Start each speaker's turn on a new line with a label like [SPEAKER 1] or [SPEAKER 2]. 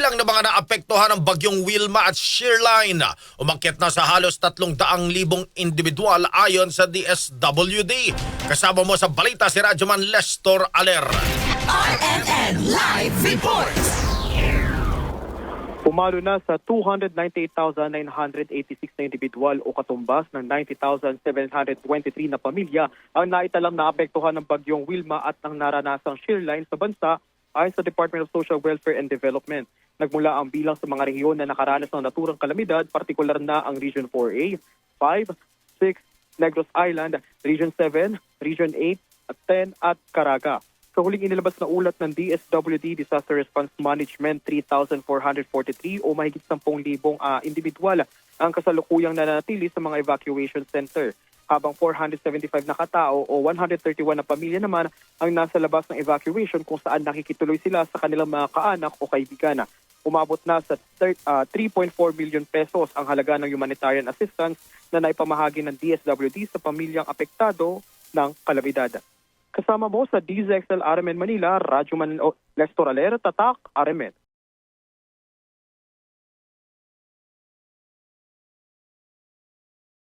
[SPEAKER 1] bilang ng mga naapektuhan ng bagyong Wilma at Shearline umakyat na sa halos 300,000 individual ayon sa DSWD. Kasama mo sa balita si Radyoman Lestor Aler.
[SPEAKER 2] RMN Live Reports.
[SPEAKER 3] Pumalo na sa 298,986 na individual o katumbas ng 90,723 na pamilya ang naitalang naapektuhan ng bagyong Wilma at ng naranasang shearline sa bansa ayon sa Department of Social Welfare and Development. Nagmula ang bilang sa mga rehiyon na nakaranas ng naturang kalamidad, partikular na ang Region 4A, 5, 6, Negros Island, Region 7, Region 8, at 10 at Caraga. Sa huling inilabas na ulat ng DSWD Disaster Response Management, 3,443 o mahigit 10,000 uh, individual ang kasalukuyang nananatili sa mga evacuation center. Habang 475 na katao o 131 na pamilya naman ang nasa labas ng evacuation kung saan nakikituloy sila sa kanilang mga kaanak o kaibigan. Umabot na sa thir- ah, 3.4 million pesos ang halaga ng humanitarian assistance na naipamahagi ng DSWD sa pamilyang apektado ng kalamidad. Kasama mo sa DZXL RMN Manila, Radyo Man Lestor Alera, Tatak, RMN.